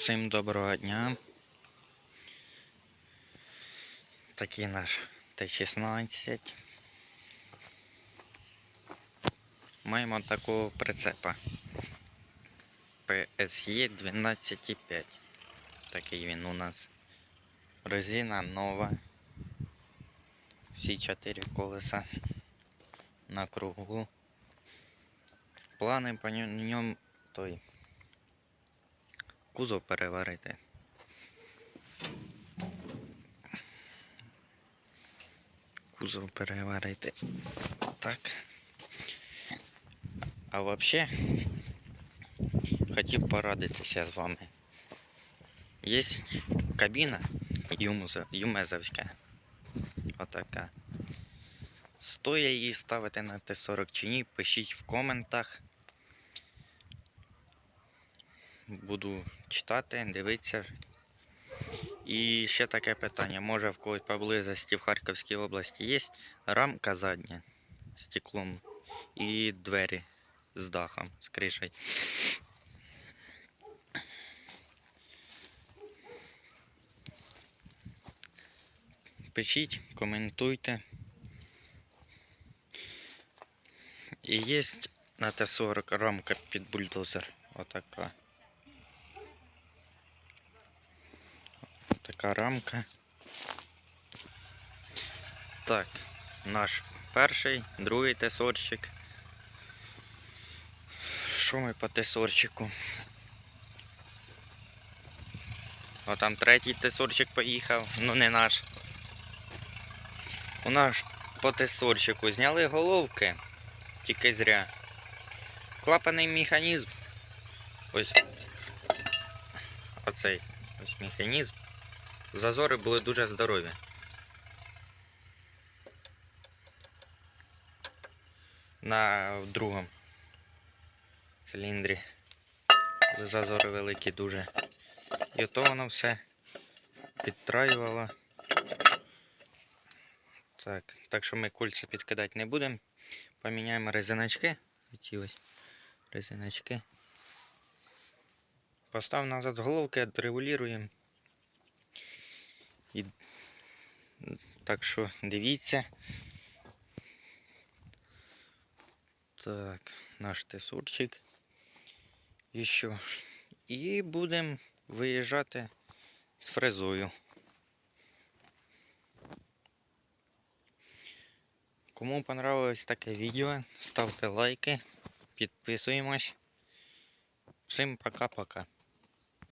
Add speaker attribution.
Speaker 1: Всім доброго дня. Такий наш Т-16. Маємо такого прицепа. PSE 12,5. Такий він у нас. Резина нова. Всі чотири колеса на кругу. Плани по ньому той кузов переварити. Кузов переварити. Так. А взагалі хотів порадитися з вами. Є кабіна Юмезовська. Отака. Стоїть її ставити на Т-40 чи ні, пишіть в коментах. Буду читати, дивитися. І ще таке питання. Може в когось поблизості в Харківській області є рамка задня з стеклом і двері з дахом, з кришею. Пишіть, коментуйте. І є на Т-40 рамка під бульдозер. Отака. Така рамка. Так, наш перший, другий тесорчик. Що ми по тесорчику? О, там третій тесорчик поїхав, ну не наш. У нас по тесорчику зняли головки, тільки зря. Клапаний механізм. Ось оцей ось механізм. Зазори були дуже здорові. На другому циліндрі. Зазори великі дуже. І ото воно все підтраювало. Так, так що ми кольця підкидати не будемо. Поміняємо резиночки. Ці ось резиночки. Постав назад головки, отрегулюємо. І... Так що дивіться. Так, наш тесурчик. І що? І будемо виїжджати з фрезою. Кому понравилось таке відео, ставте лайки, підписуємось. Всім пока-пока.